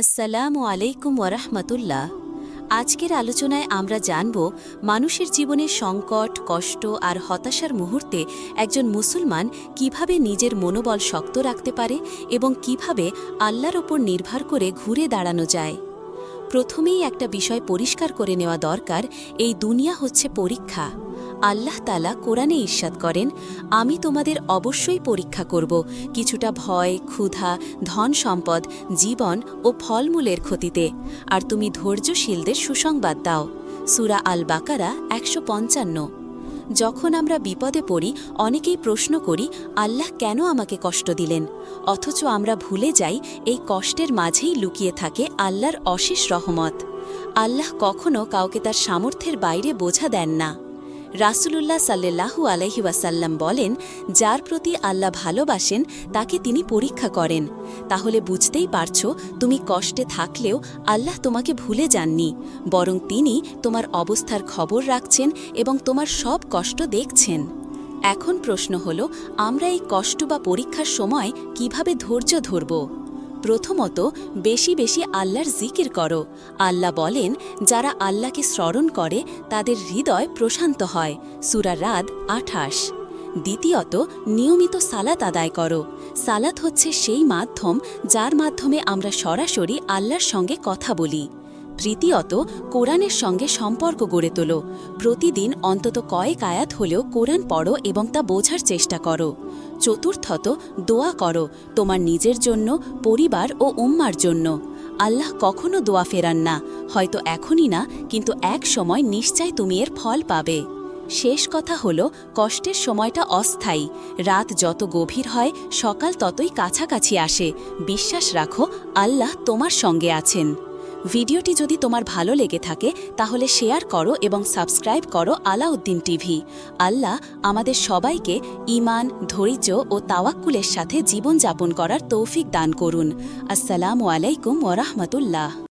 আসসালামু আলাইকুম ওরহমতুল্লাহ আজকের আলোচনায় আমরা জানব মানুষের জীবনে সংকট, কষ্ট আর হতাশার মুহূর্তে একজন মুসলমান কীভাবে নিজের মনোবল শক্ত রাখতে পারে এবং কীভাবে আল্লাহর ওপর নির্ভর করে ঘুরে দাঁড়ানো যায়। প্রথমেই একটা বিষয় পরিষ্কার করে নেওয়া দরকার, এই দুনিয়া হচ্ছে পরীক্ষা। আল্লাহ তালা কোরআনে ঈর্ষাদ করেন, আমি তোমাদের অবশ্যই পরীক্ষা করব। কিছুটা ভয়, ক্ষুধা, ধন সম্পদ, জীবন ও ফলমূলের ক্ষতিতে। আর তুমি ধৈর্যশীলদের সুসংবাদ দাও। সুরা আল বাকারা একশো পঞ্চান্ন। যখন আমরা বিপদে পড়ি, অনেকেই প্রশ্ন করি, আল্লাহ কেন আমাকে কষ্ট দিলেন? অথচ আমরা ভুলে যাই, এই কষ্টের মাঝেই লুকিয়ে থাকে আল্লাহর অশেষ রহমত। আল্লাহ কখনো কাউকে তার সামর্থ্যের বাইরে বোঝা দেন না। রাসূলুল্লাহ সাল্লাল্লাহু আলহি ওয়াসাল্লাম বলেন, যার প্রতি আল্লাহ ভালোবাসেন, তাকে তিনি পরীক্ষা করেন। তাহলে বুঝতেই পারছ, তুমি কষ্টে থাকলেও আল্লাহ তোমাকে ভুলে যাননি, বরং তিনি তোমার অবস্থার খবর রাখছেন এবং তোমার সব কষ্ট দেখছেন। এখন প্রশ্ন হল, আমরা এই কষ্ট বা পরীক্ষার সময় কীভাবে ধৈর্য ধরব? প্রথমত বেশি বেশি আল্লাহর জিকির করো। আল্লাহ বলেন, যারা আল্লাহকে স্মরণ করে, তাদের হৃদয় প্রশান্ত হয়। সুরা রাদ আঠাশ। দ্বিতীয়ত, নিয়মিত সালাত আদায় করো। সালাত হচ্ছে সেই মাধ্যম যার মাধ্যমে আমরা সরাসরি আল্লাহর সঙ্গে কথা বলি। তৃতীয়ত কোরআনের সঙ্গে সম্পর্ক গড়ে তোলো। প্রতিদিন অন্তত কয়েক আয়াত হলেও কোরআন পড়ো এবং তা বোঝার চেষ্টা করো। চতুর্থত, দোয়া করো তোমার নিজের জন্য, পরিবার ও উম্মার জন্য। আল্লাহ কখনো দোয়া ফেরান না। হয়তো এখনই না, কিন্তু এক সময় নিশ্চয় তুমি এর ফল পাবে। শেষ কথা হল, কষ্টের সময়টা অস্থায়ী। রাত যত গভীর হয়, সকাল ততই কাছাকাছি আসে। বিশ্বাস রাখো, আল্লাহ তোমার সঙ্গে আছেন। ভিডিওটি যদি তোমার ভালো লেগে থাকে, তাহলে শেয়ার করো এবং সাবস্ক্রাইব করো আলাউদ্দিন টিভি। আল্লাহ আমাদের সবাইকে ইমান ধৈর্য ও তাওয়াক্কুলের সাথে জীবনযাপন করার তৌফিক দান করুন। আসসালামু আলাইকুম ওরহমতুল্লাহ